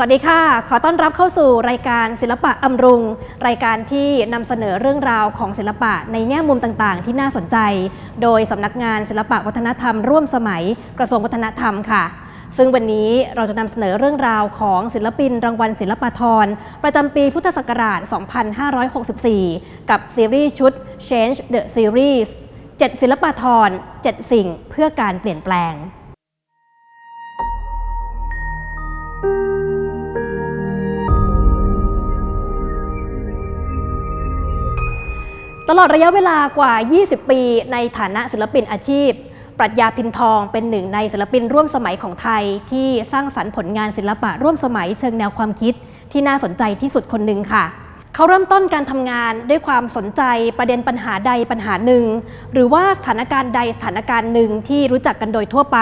สวัสดีค่ะ ขอต้อนรับเข้าสู่รายการศิลปะอำรุง รายการที่นำเสนอเรื่องราวของศิลปะในแง่มุมต่างๆ ที่น่าสนใจ โดยสำนักงานศิลปะวัฒนธรรม ร่วมสมัยกระทรวงวัฒนธรรมค่ะ ซึ่งวันนี้เราจะนำเสนอเรื่องราวของศิลปินรางวัลศิลปาธรประจำปีพุทธศักราช 2564 กับซีรีส์ชุด Change the Series 7 ศิลปาธร7 สิ่งเพื่อการเปลี่ยนแปลง ตลอดระยะเวลากว่า 20 ปีในฐานะศิลปินอาชีพ ปรัชญาพินทองเป็นหนึ่งในศิลปินร่วมสมัยของไทย ที่สร้างสรรค์ผลงานศิลปะร่วมสมัยเชิงแนวความคิด ที่น่าสนใจที่สุดคนหนึ่งค่ะ เขาเริ่มต้นการทำงานด้วยความสนใจประเด็นปัญหาใดปัญหาหนึ่ง หรือว่าสถานการณ์ใดสถานการณ์หนึ่งที่รู้จักกันโดยทั่วไป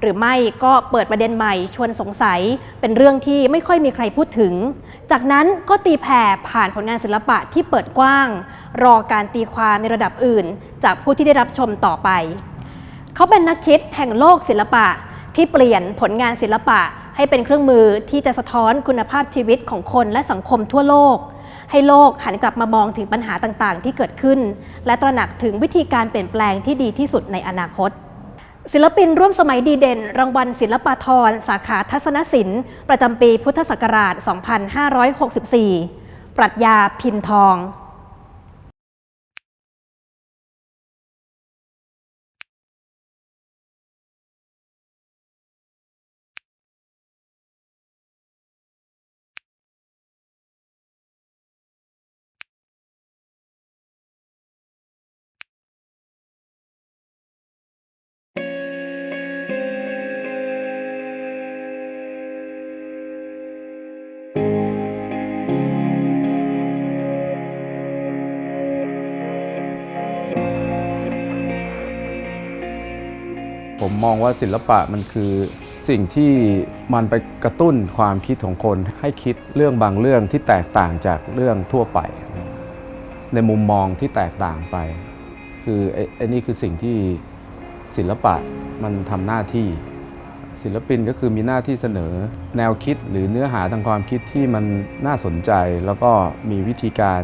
หรือไม่ก็เปิดประเด็นใหม่ชวนสงสัย เป็นเรื่องที่ไม่ค่อยมีใครพูดถึง จากนั้นก็ตีแผ่ผ่านผลงานศิลปะที่เปิดกว้าง รอการตีความในระดับอื่น จากผู้ที่ได้รับชมต่อไป เขาเป็นนักคิดแห่งโลกศิลปะที่เปลี่ยนผลงานศิลปะให้เป็นเครื่องมือที่จะสะท้อนคุณภาพชีวิตของคนและสังคมทั่วโลก ให้โลกหันกลับมามองถึงปัญหาต่างๆ ที่เกิดขึ้น และตระหนักถึงวิธีการเปลี่ยนแปลงที่ดีที่สุดในอนาคต ศิลปินร่วมสมัยดีเด่น รางวัลศิลปาธร สาขาทัศนศิลป์ ประจำปีพุทธศักราช 2564 ปรัชญาพินทอง ผมมองว่าศิลปะมันคือสิ่งที่มันไปกระตุ้นความคิดของคนให้คิดเรื่องบางเรื่องที่แตกต่างจากเรื่องทั่วไป ในมุมมองที่แตกต่างไป คือไอ้ไอ้นี่คือสิ่งที่ศิลปะมันทำหน้าที่ ศิลปินก็คือมีหน้าที่เสนอแนวคิดหรือเนื้อหาทางความคิดที่มันน่าสนใจ แล้วก็มีวิธีการ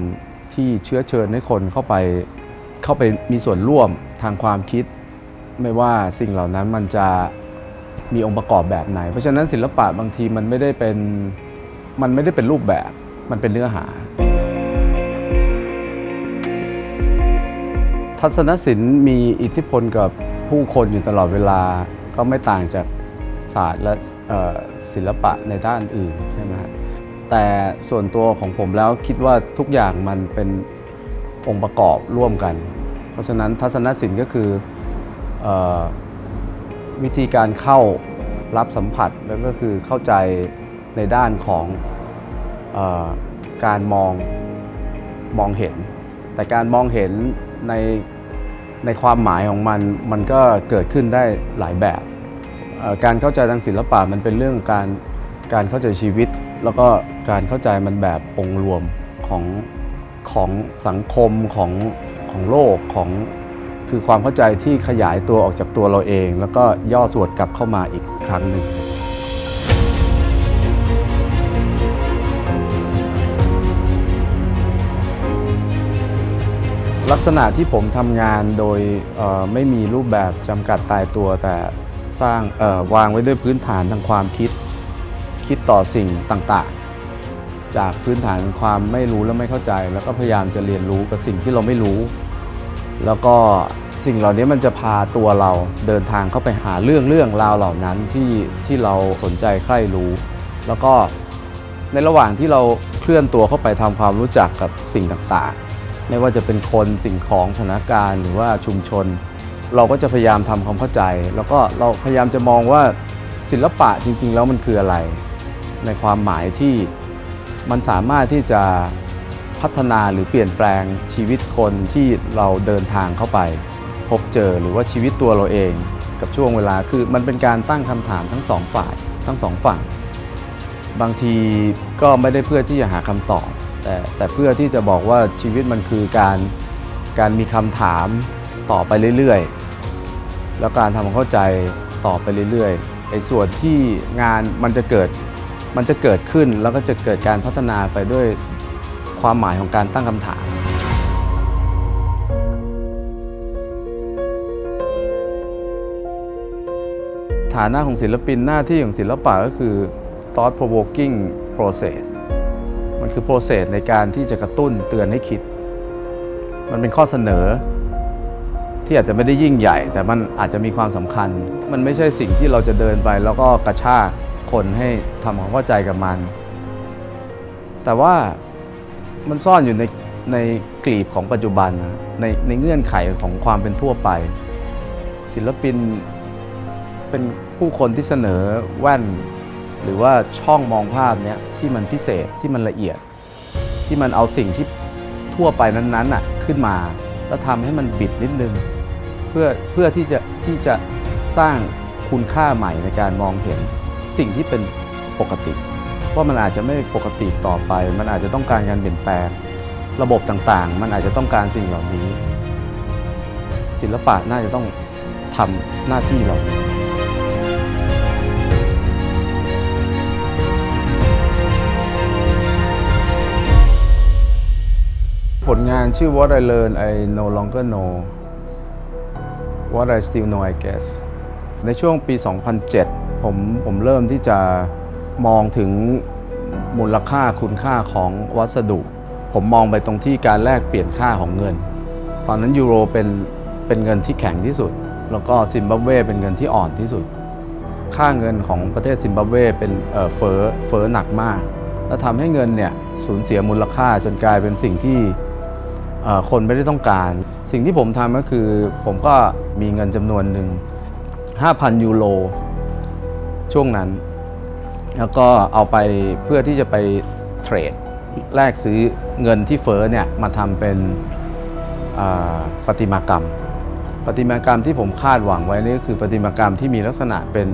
ที่เชื้อเชิญให้คนเข้าไปเข้าไปมีส่วนร่วมทางความคิด ไม่ว่าสิ่งเหล่านั้นมันจะมีองค์ประกอบแบบไหน เพราะฉะนั้นศิลปะบางทีมันไม่ได้เป็นมันไม่ได้เป็นรูปแบบ มันเป็นเนื้อหา ทัศนศิลป์มีอิทธิพลกับผู้คนอยู่ตลอดเวลาก็ไม่ต่างจากศาสตร์และศิลปะในด้านอื่นใช่ไหมแต่ส่วนตัวของผมแล้วคิดว่าทุกอย่างมันเป็นองค์ประกอบร่วมกัน เพราะฉะนั้นทัศนศิลป์ก็คือ วิธีการเข้ารับสัมผัสแล้วก็คือเข้าใจในด้านของออการมองมองเห็น แต่การมองเห็นในในความหมายของมันมันก็เกิดขึ้นได้หลายแบบ การเข้าใจทางศิลปะมันเป็นเรื่องการการเข้าใจชีวิต แล้วก็การเข้าใจมันแบบองค์รวมของของสังคมของของโลกของ คือความเข้าใจที่ขยายตัวออกจากตัวเราเอง แล้วก็ย่อส่วนกลับเข้ามาอีกครั้งหนึ่งลักษณะที่ผมทำงานโดยไม่มีรูปแบบจำกัดตายตัว แต่สร้างวางไว้ด้วยพื้นฐานทางความคิด คิดต่อสิ่งต่างๆ จากพื้นฐานความไม่รู้และไม่เข้าใจ แล้วก็พยายามจะเรียนรู้กับสิ่งที่เราไม่รู้ แล้วก็ สิ่งเหล่านี้มันจะพาตัวเราเดินทางเข้าไปหาเรื่องเรื่องราวเหล่านั้นที่ที่เราสนใจใคร่รู้ แล้วก็ในระหว่างที่เราเคลื่อนตัวเข้าไปทำความรู้จักกับสิ่งต่างๆ ไม่ว่าจะเป็นคนสิ่งของสถานการณ์หรือว่าชุมชน เราก็จะพยายามทำความเข้าใจ แล้วก็เราพยายามจะมองว่าศิลปะจริง ๆ แล้วมันคืออะไร ในความหมายที่มันสามารถที่จะพัฒนาหรือเปลี่ยนแปลงชีวิตคนที่เราเดินทางเข้าไป พบเจอหรือว่าชีวิตตัวเราเอง กับช่วงเวลาคือมันเป็นการตั้งคำถามทั้งสองฝ่ายทั้งสองฝั่ง บางทีก็ไม่ได้เพื่อที่จะหาคำตอบ แต่แต่เพื่อที่จะบอกว่าชีวิตมันคือการการมีคำถามต่อไปเรื่อยๆ แล้วการทำความเข้าใจต่อไปเรื่อยๆไอ้ส่วนที่งานมันจะเกิดมันจะเกิดขึ้นแล้วก็จะเกิดการพัฒนาไปด้วยความหมายของการตั้งคำถาม ฐานะของศิลปินหน้าที่ของศิลปะก็คือ thought provoking process มันคือ process ในการที่จะกระตุ้นเตือนให้คิด มันเป็นข้อเสนอ ที่อาจจะไม่ได้ยิ่งใหญ่ แต่มันอาจจะมีความสำคัญ มันไม่ใช่สิ่งที่เราจะเดินไป แล้วก็กระชากคนให้ทำความเข้าใจกับมัน แต่ว่ามันซ่อนอยู่ในในกลีบของปัจจุบันนะในในเงื่อนไขของความเป็นทั่วไป ศิลปิน เป็นผู้คนที่เสนอแว่น หรือว่าช่องมองภาพเนี้ยที่มันพิเศษที่มันละเอียด ที่มันเอาสิ่งที่ทั่วไปนั้นๆน่ะขึ้นมา แล้วทำให้มันบิดนิดนึง เพื่อเพื่อที่จะที่จะสร้างคุณค่าใหม่ในการมองเห็นสิ่งที่เป็นปกติว่ามันอาจจะไม่ปกติต่อไป มันอาจจะต้องการการเปลี่ยนแปลง ระบบต่างๆ มันอาจจะต้องการสิ่งเหล่านี้ ศิลปะน่าจะต้องทำหน้าที่เหล่านี้ ผลงานชื่อ What I Learn I No Longer Know What I Still Know I Guess ในช่วงปี 2007 ผมผมเริ่มที่จะมองถึงมูลค่าคุณค่าของวัสดุ ผมมองไปตรงที่การแลกเปลี่ยนค่าของเงิน ตอนนั้นยูโรเป็นเป็นเงินที่แข็งที่สุด แล้วก็ซิมบับเวเป็นเงินที่อ่อนที่สุด ค่าเงินของประเทศซิมบับเวเป็นเอ่อเฟอเฟ้อหนักมาก แล้วทำให้เงินเนี่ยสูญเสียมูลค่าจนกลายเป็นสิ่งที่ คนไม่ได้ต้องการ สิ่งที่ผมทำก็คือผมก็มีเงินจำนวนหนึ่ง 5,000 ยูโรช่วงนั้น แล้วก็เอาไปเพื่อที่จะไปเทรดแลกซื้อเงินที่เฟ้อเนี่ยมาทำเป็นประติมากรรมประติมากรรมที่ผมคาดหวังไว้นี่ก็คือประติมากรรมที่มีลักษณะเป็น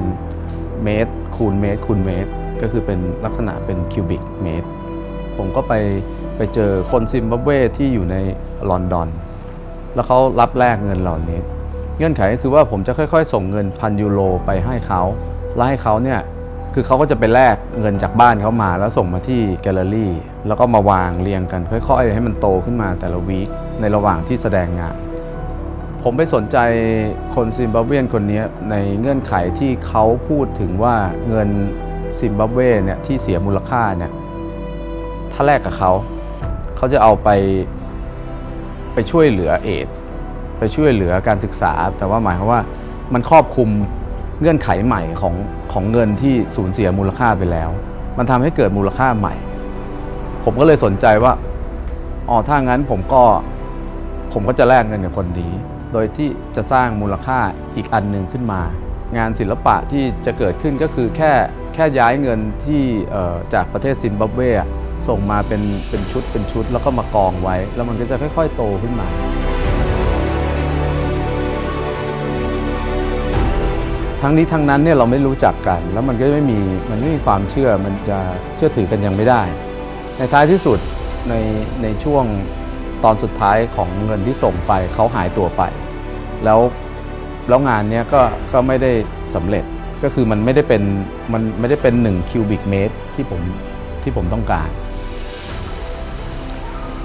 เมตรคูณเมตรคูณเมตร ก็คือเป็นลักษณะเป็นคิวบิกเมตร ผมก็ไป ไปเจอคนซิมบับเวที่อยู่ในลอนดอน แล้วเขารับแลกเงินเหล่านี้ เงื่อนไขก็คือว่าผมจะค่อยๆ ส่งเงินพันยูโรไปให้เขาแล้วให้เขาเนี่ยคือเขาก็จะไปแลกเงินจากบ้านเขามาแล้วส่งมาที่แกลเลอรี่ แล้วก็มาวางเรียงกัน ค่อยๆ ให้มันโตขึ้นมาแต่ละวีคในระหว่างที่แสดงงาน ผมไปสนใจคนซิมบับเวียนคนนี้ในเงื่อนไขที่เขาพูดถึงว่าเงินซิมบับเวเนี่ยที่เสียมูลค่าเนี่ยถ้าแลกกับเขา เขาจะเอาไปไปช่วยเหลือเอดส์ไปช่วยเหลือการศึกษา แต่ว่าหมายความว่ามันครอบคลุมเงื่อนไขใหม่ของของเงินที่สูญเสียมูลค่าไปแล้ว มันทำให้เกิดมูลค่าใหม่ ผมก็เลยสนใจว่าอ๋อถ้างั้นผมก็ผมก็จะแลกเงินกับคนนี้ โดยที่จะสร้างมูลค่าอีกอันหนึ่งขึ้นมา งานศิลปะที่จะเกิดขึ้นก็คือแค่แค่ย้ายเงินที่จากประเทศซิมบับเวอะ ส่งมาเป็นเป็นชุดเป็นชุดแล้วก็มากองไว้ แล้วมันก็จะค่อย ๆ โตขึ้นมา ทั้งนี้ทั้งนั้นเนี่ยเราไม่รู้จักกัน แล้วมันก็ไม่มีมันไม่มีความเชื่อมันจะเชื่อถือกันยังไม่ได้ ในท้ายที่สุดในในช่วงตอนสุดท้ายของเงินที่ส่งไปเขาหายตัวไป แล้วแล้วงานเนี้ยก็ก็ไม่ได้สำเร็จก็คือมันไม่ได้เป็นมันไม่ได้เป็น1คิวบิกเมตรที่ผมที่ผมต้องการ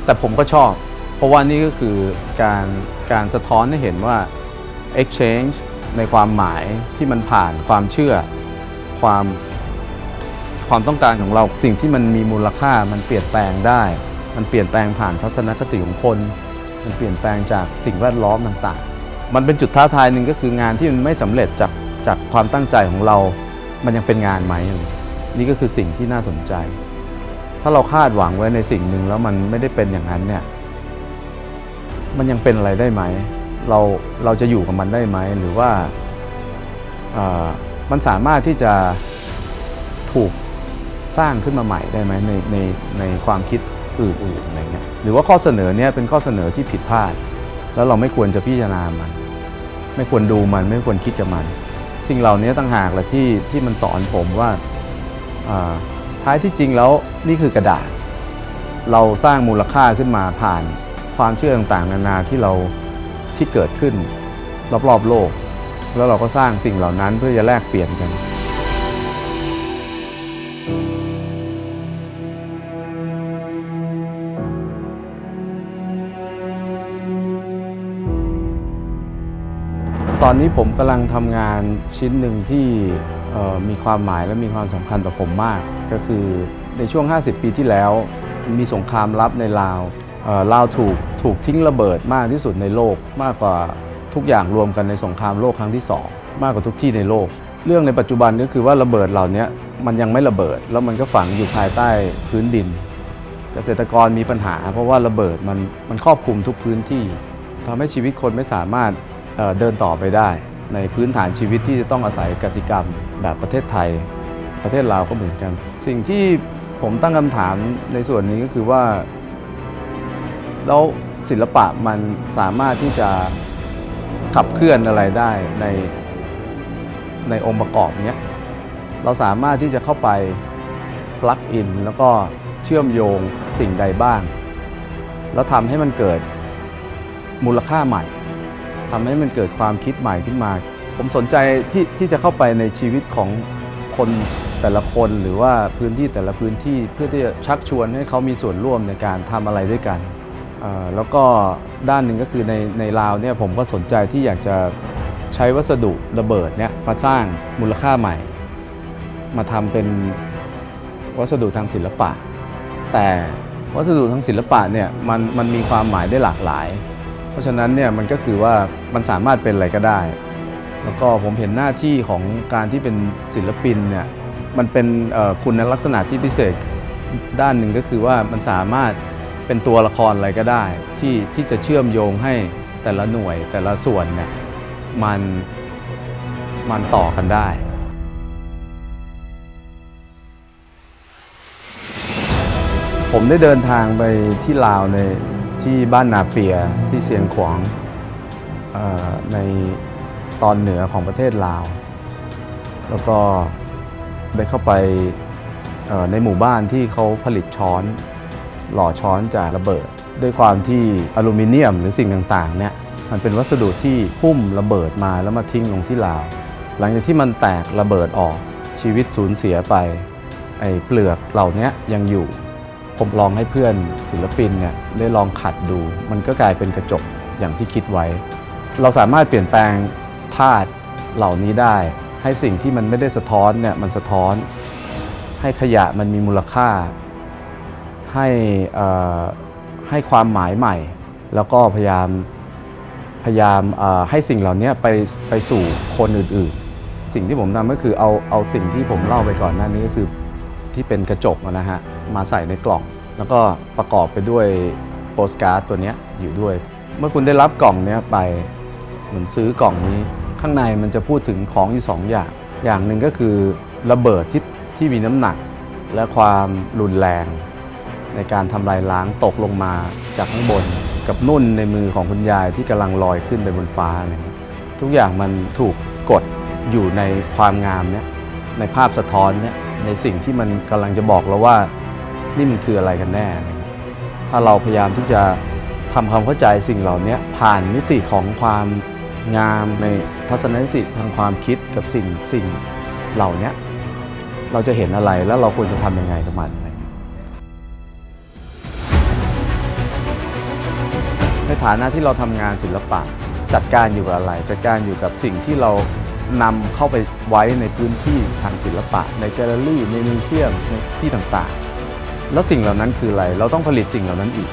แต่ผมก็ชอบ เพราะว่านี่ก็คือการการสะท้อนให้เห็นว่า exchange ในความหมายที่มันผ่านความเชื่อ ความความต้องการของเราสิ่งที่มันมีมูลค่ามันเปลี่ยนแปลงได้ มันเปลี่ยนแปลงผ่านทัศนคติของคน มันเปลี่ยนแปลงจากสิ่งแวดล้อมต่างๆ มันเป็นจุดท้าทายหนึ่งก็คืองานที่มันไม่สำเร็จจากจากความตั้งใจของเรา มันยังเป็นงานไหม นี่ก็คือสิ่งที่น่าสนใจ ถ้าเราคาดหวังไว้ในสิ่งหนึ่งแล้วมันไม่ได้เป็นอย่างนั้นเนี่ย มันยังเป็นอะไรได้ไหม เราเราจะอยู่กับมันได้ไหม หรือว่ามันสามารถที่จะถูกสร้างขึ้นมาใหม่ได้ไหมในในในความคิดอื่นๆอะไรเงี้ยหรือว่าข้อเสนอเนี้ยเป็นข้อเสนอที่ผิดพลาด แล้วเราไม่ควรจะพิจารณามัน ไม่ควรดูมันไม่ควรคิดกับมัน สิ่งเหล่านี้ต่างหากแหละที่ที่มันสอนผมว่าอ่า ท้ายที่จริงแล้วนี่คือกระดาษ เราสร้างมูลค่าขึ้นมาผ่านความเชื่อต่างๆ นานาที่เราที่เกิดขึ้นรอบๆโลก แล้วเราก็สร้างสิ่งเหล่านั้นเพื่อจะแลกเปลี่ยนกันตอนนี้ผมกำลังทำงานชิ้นหนึ่งที่ มีความหมายและมีความสำคัญต่อผมมาก ก็คือในช่วง 50 ปีที่แล้ว มีสงครามลับในลาวลาวถูกถูกทิ้งระเบิดมากที่สุดในโลก มากกว่าทุกอย่างรวมกันในสงครามโลกครั้งที่สองมากกว่าทุกที่ในโลก เรื่องในปัจจุบันก็คือว่าระเบิดเหล่านี้มันยังไม่ระเบิด แล้วมันก็ฝังอยู่ภายใต้พื้นดิน เกษตรกรมีปัญหา เพราะว่าระเบิดมันมันครอบคลุมทุกพื้นที่ทำให้ชีวิตคนไม่สามารถเเดินต่อไปได้ ในพื้นฐานชีวิตที่จะต้องอาศัยกสิกรรม แบบประเทศไทย ประเทศลาวก็เหมือนกัน สิ่งที่ผมตั้งคำถามในส่วนนี้ก็คือว่า แล้วศิลปะมันสามารถที่จะขับเคลื่อนอะไรได้ในในองค์ประกอบเนี้ยเราสามารถที่จะเข้าไปปลักอินแล้วก็เชื่อมโยงสิ่งใดบ้าง แล้วทำให้มันเกิดมูลค่าใหม่ ทำให้มันเกิดความคิดใหม่ขึ้นมา ผมสนใจที่ที่จะเข้าไปในชีวิตของคนแต่ละคนหรือว่าพื้นที่แต่ละพื้นที่เพื่อที่จะชักชวนให้เขามีส่วนร่วมในการทำอะไรด้วยกัน แล้วก็ด้านหนึ่งก็คือในในลาวเนี่ยผมก็สนใจที่อยากจะใช้วัสดุระเบิดเนี่ยมาสร้างมูลค่าใหม่ มาทำเป็นวัสดุทางศิลปะ แต่วัสดุทางศิลปะเนี่ยมันมันมีความหมายได้หลากหลาย เพราะฉะนั้นเนี่ยมันก็คือว่ามันสามารถเป็นอะไรก็ได้ แล้วก็ผมเห็นหน้าที่ของการที่เป็นศิลปินเนี่ยมันเป็นคุณลักษณะที่พิเศษด้านหนึ่งก็คือว่ามันสามารถเป็นตัวละครอะไรก็ได้ ที่ที่จะเชื่อมโยงให้แต่ละหน่วยแต่ละส่วนเนี่ยมันมันต่อกันได้ผมได้เดินทางไปที่ลาวใน ที่บ้านนาเปียที่เซียงขวางในตอนเหนือของประเทศลาว แล้วก็ได้เข้าไปในหมู่บ้านที่เขาผลิตช้อน หล่อช้อนจากระเบิด ด้วยความที่อลูมิเนียมหรือสิ่งต่างๆเนี่ยมันเป็นวัสดุที่พุ่มระเบิดมาแล้วมาทิ้งลงที่ลาว หลังจากที่มันแตกระเบิดออกชีวิตสูญเสียไปไอ้เปลือกเหล่านี้ยังอยู่ ผมลองให้เพื่อนศิลปินเนี่ยได้ลองขัดดู มันก็กลายเป็นกระจกอย่างที่คิดไว้ เราสามารถเปลี่ยนแปลงธาตุเหล่านี้ได้ ให้สิ่งที่มันไม่ได้สะท้อนเนี่ยมันสะท้อน ให้ขยะมันมีมูลค่า ให้ให้ความหมายใหม่ แล้วก็พยายามพยายามให้สิ่งเหล่านี้ไปไปสู่คนอื่นๆ สิ่งที่ผมทำก็คือเอาเอาสิ่งที่ผมเล่าไปก่อนหน้านี้ก็คือที่เป็นกระจกนะฮะ มาใส่ในกล่อง แล้วก็ประกอบไปด้วยโปสการ์ดตัวนี้อยู่ด้วย เมื่อคุณได้รับกล่องนี้ไปเหมือนซื้อกล่องนี้ ข้างในมันจะพูดถึงของอยู่สองอย่าง อย่างหนึ่งก็คือระเบิดที่ที่มีน้ำหนัก และความรุนแรง ในการทำลายล้างตกลงมาจากข้างบน กับนุ่นในมือของคุณยายที่กำลังลอยขึ้นไปบนฟ้าเงี้ยทุกอย่างมันถูกกดอยู่ในความงามเนี้ยในภาพสะท้อนเนี่ยในสิ่งที่มันกำลังจะบอกเราว่า นี่มันคืออะไรกันแน่ ถ้าเราพยายามที่จะทำความเข้าใจสิ่งเหล่านี้ผ่านมิติของความงามในทัศนคติทางความคิดกับสิ่งสิ่งเหล่านี้เราจะเห็นอะไรแล้วเราควรจะทำยังไงกับมันอะไงในฐานะที่เราทำงานศิลปะจัดการอยู่กับอะไร จัดการอยู่กับสิ่งที่เรานำเข้าไปไว้ในพื้นที่ทางศิลปะ ในแกลเลอรี่ในมิวเซียมในที่ต่างๆ แล้วสิ่งเหล่านั้นคืออะไร เราต้องผลิตสิ่งเหล่านั้นอีก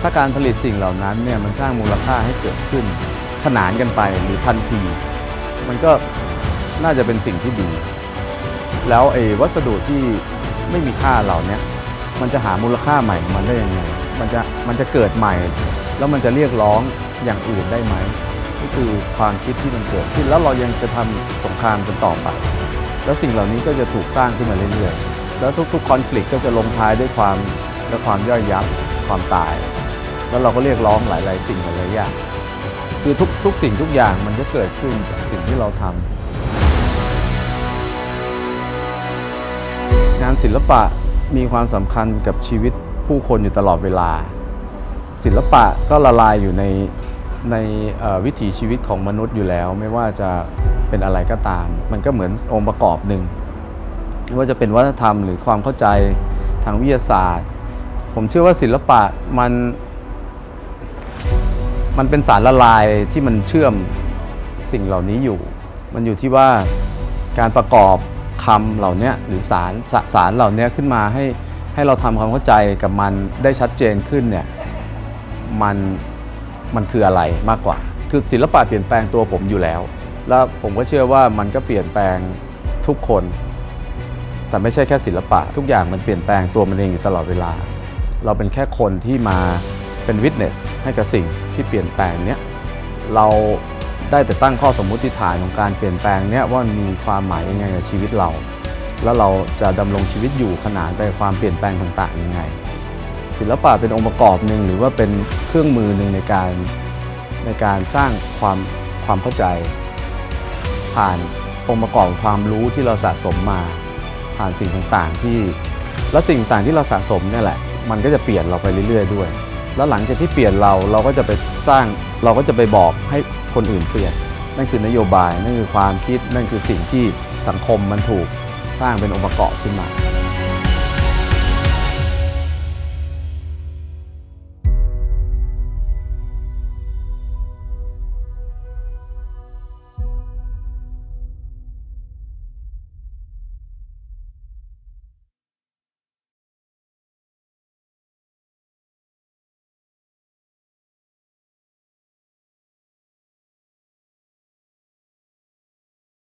ถ้าการผลิตสิ่งเหล่านั้นเนี่ยมันสร้างมูลค่าให้เกิดขึ้น ขนานกันไปหรือทันที มันก็น่าจะเป็นสิ่งที่ดี แล้วไอ้วัสดุที่ไม่มีค่าเหล่านี้มันจะหามูลค่าใหม่ของมันได้ยังไง มันจะมันจะเกิดใหม่ แล้วมันจะเรียกร้องอย่างอื่นได้ไหมนี่คือความคิดที่มันเกิดขึ้นแล้วเรายังจะทำสงครามกันต่อไป แล้วสิ่งเหล่านี้ก็จะถูกสร้างขึ้นมาเรื่อยๆ แล้วทุกๆคอน FLICT ก็จะลงท้ายด้วยความและความย่อยยับความตาย แล้วเราก็เรียกร้องหลาย ๆ สิ่งหลายๆอย่างคือทุกทุกสิ่งทุกอย่างมันจะเกิดขึ้นจากสิ่งที่เราทำงานศิลปะมีความสำคัญกับชีวิตผู้คนอยู่ตลอดเวลา ศิลปะก็ละลายอยู่ในในวิถีชีวิตของมนุษย์อยู่แล้ว ไม่ว่าจะเป็นอะไรก็ตาม มันก็เหมือนองค์ประกอบหนึ่ง ไม่ว่าจะเป็นวัฒนธรรมหรือความเข้าใจทางวิทยาศาสตร์ ผมเชื่อว่าศิลปะมันมันเป็นสารละลายที่มันเชื่อมสิ่งเหล่านี้อยู่ มันอยู่ที่ว่าการประกอบคำเหล่านี้หรือสารสสารเหล่านี้ขึ้นมาให้ให้เราทำความเข้าใจกับมันได้ชัดเจนขึ้นเนี่ยมันมันคืออะไรมากกว่า คือศิลปะเปลี่ยนแปลงตัวผมอยู่แล้ว แล้วผมก็เชื่อว่ามันก็เปลี่ยนแปลงทุกคน แต่ไม่ใช่แค่ศิลปะ ทุกอย่างมันเปลี่ยนแปลงตัวมันเองอยู่ตลอดเวลา เราเป็นแค่คนที่มาเป็นวิ t เนสให้กับสิ่งที่เปลี่ยนแปลงเนี้ยเราได้แต่ตั้งข้อสมมุติฐานของการเปลี่ยนแปลงเนี้ยว่ามันมีความหมายยังไงกับชีวิตเรา แล้วเราจะดำรงชีวิตอยู่ขนานไปความเปลี่ยนแปลงต่างๆยังไง ศิลปะเป็นองค์ประกอบหนึ่งหรือว่าเป็นเครื่องมือหนึ่งในการในการสร้างความความเข้าใจ ผ่านองค์ประกอบความรู้ที่เราสะสมมา ผ่านสิ่งต่างๆ ที่และสิ่งต่างที่เราสะสมเนี่ยแหละ มันก็จะเปลี่ยนเราไปเรื่อย ๆ ด้วย แล้วหลังจากที่เปลี่ยนเราเราก็จะไปสร้างเราก็จะไปบอกให้คนอื่นเปลี่ยน นั่นคือนโยบายนั่นคือความคิดนั่นคือสิ่งที่สังคมมันถูกสร้างเป็นองค์ประกอบขึ้นมา